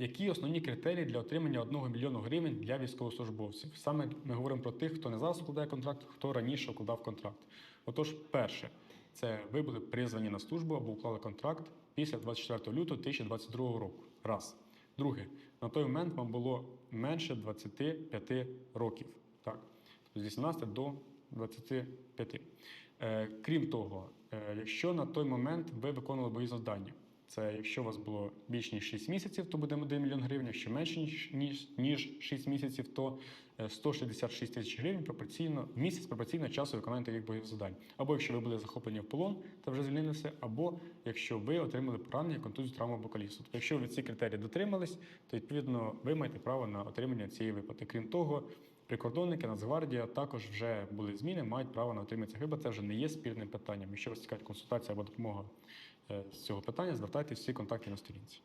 Які основні критерії для отримання 1 мільйону гривень для військовослужбовців? Саме ми говоримо про тих, хто не зараз укладає контракт, хто раніше укладав контракт. Отож, перше, це ви були призвані на службу або уклали контракт після 24 лютого 2022 року. Раз. Друге, на той момент вам було менше 25 років. Так, тобто з 18 до 25. Е, крім того, е, якщо на той момент ви виконували бої завдання, це якщо у вас було більш ніж 6 місяців, то буде 1 мільйон гривень. Якщо менше ніж, ніж, ніж 6 місяців, то е, 166 тисяч гривень пропорційно місяць пропорційно часу виконання таких бойових завдань. Або якщо ви були захоплені в полон та вже звільнилися, або якщо ви отримали поранення, контузію, травму або колісу. Тобто, якщо ви ці критерії дотримались, то відповідно ви маєте право на отримання цієї виплати. Крім того, прикордонники, Нацгвардія також вже були зміни, мають право на отримання виплат. Це вже не є спірним питанням. Якщо вас цікавить консультація або допомога е, з цього питання, звертайтеся всі контакти на сторінці.